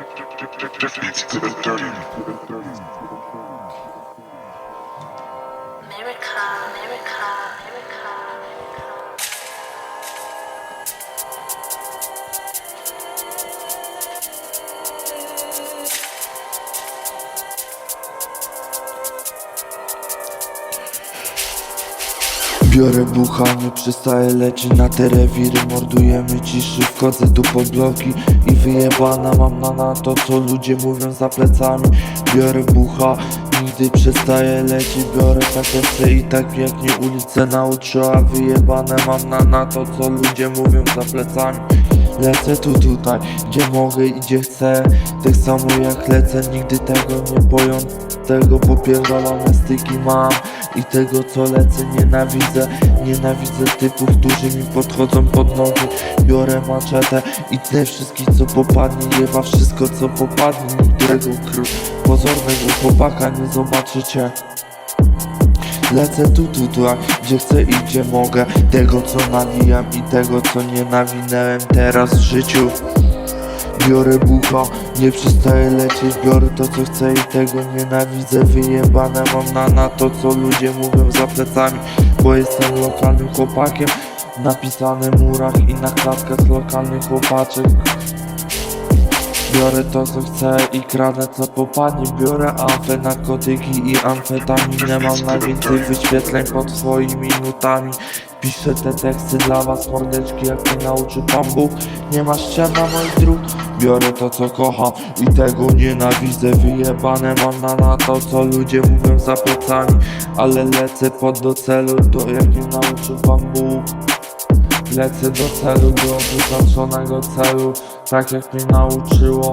Beats to the dirty. Biorę bucha, nie przestaję leci na te rewiry Mordujemy ciszy, wchodzę tu pod bloki I wyjebana mam na na to, co ludzie mówią za plecami. Biorę bucha, nigdy przestaję lecieć Biorę tak chcę i tak pięknie ulicę nauczyła Wyjebane mam na na to, co ludzie mówią za plecami. Lecę tu tutaj, gdzie mogę i gdzie chcę Tak samo jak lecę, nigdy tego nie boją Tego popierdolone styki mam I tego co lecę nienawidzę. Nienawidzę typów, którzy mi podchodzą pod nogi. Biorę maczetę i tnę wszystkich co popadnie. Jeba wszystko co popadnie Którego kru pozornego chłopaka nie zobaczycie Lecę tu, tu, tu, a gdzie chcę i gdzie mogę. Tego co nawijam i tego co nie nawinęłem teraz w życiu Biorę bucha, nie przestaję lecieć Biorę to co chcę i tego nienawidzę. Wyjebane mam na, na to co ludzie mówią za plecami Bo jestem lokalnym chłopakiem. Napisane w murach i na klatkach lokalnych chłopaczek. Biorę to co chcę i kradę co popadnie. Biorę amfę, narkotyki i amfetaminę Mam najwięcej wyświetleń pod swoimi nutami Piszę te teksty dla was mordeczki jak mnie nauczy Pan Bóg. Nie ma ścian na moich dróg Biorę to co kocham i tego nienawidzę. Wyjebane mam na, na to co ludzie mówią za plecami. Ale lecę pod do celu to jak mnie nauczy Pan Bóg. Lecę do celu, do wyznaczonego celu. Tak jak mnie nauczyło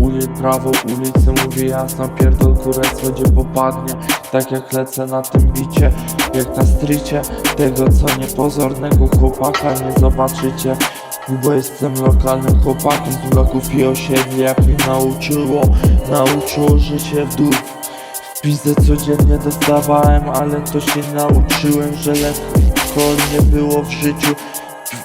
Uli prawo ulicy. Mówię jasno Pierdol kurek gdzie popadnie. Tak jak lecę na tym bicie Jak na strycie Tego co niepozornego chłopaka nie zobaczycie. Bo jestem lokalnym chłopakiem z bloków i osiedli Jak mnie nauczyło Nauczyło, się w dół. Pizdę codziennie dostawałem Ale to się nauczyłem, że lekko nie było w życiu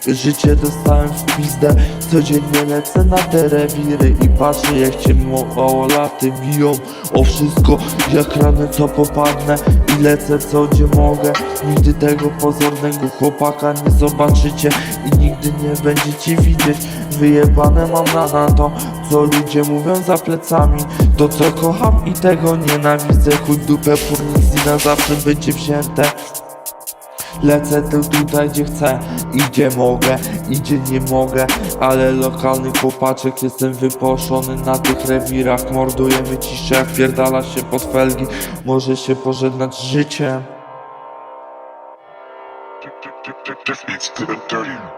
Życie dostałem w pizdę. Codziennie lecę na te rewiry I patrzę jak cię małolaty biją. O wszystko jak rany co popadnę I lecę co gdzie mogę. Nigdy tego pozornego chłopaka nie zobaczycie I nigdy nie będziecie widzieć. Wyjebane mam na, na to Co ludzie mówią za plecami. To co kocham i tego nienawidzę. Chuj dupę purnic i na zawsze będzie wzięte Lecę tu tutaj gdzie chcę i gdzie mogę i gdzie nie mogę Ale lokalny chłopaczek jestem wyposzony na tych rewirach Mordujemy ciszę, wpierdala się pod felgi Może się pożegnać życiem to the dirty.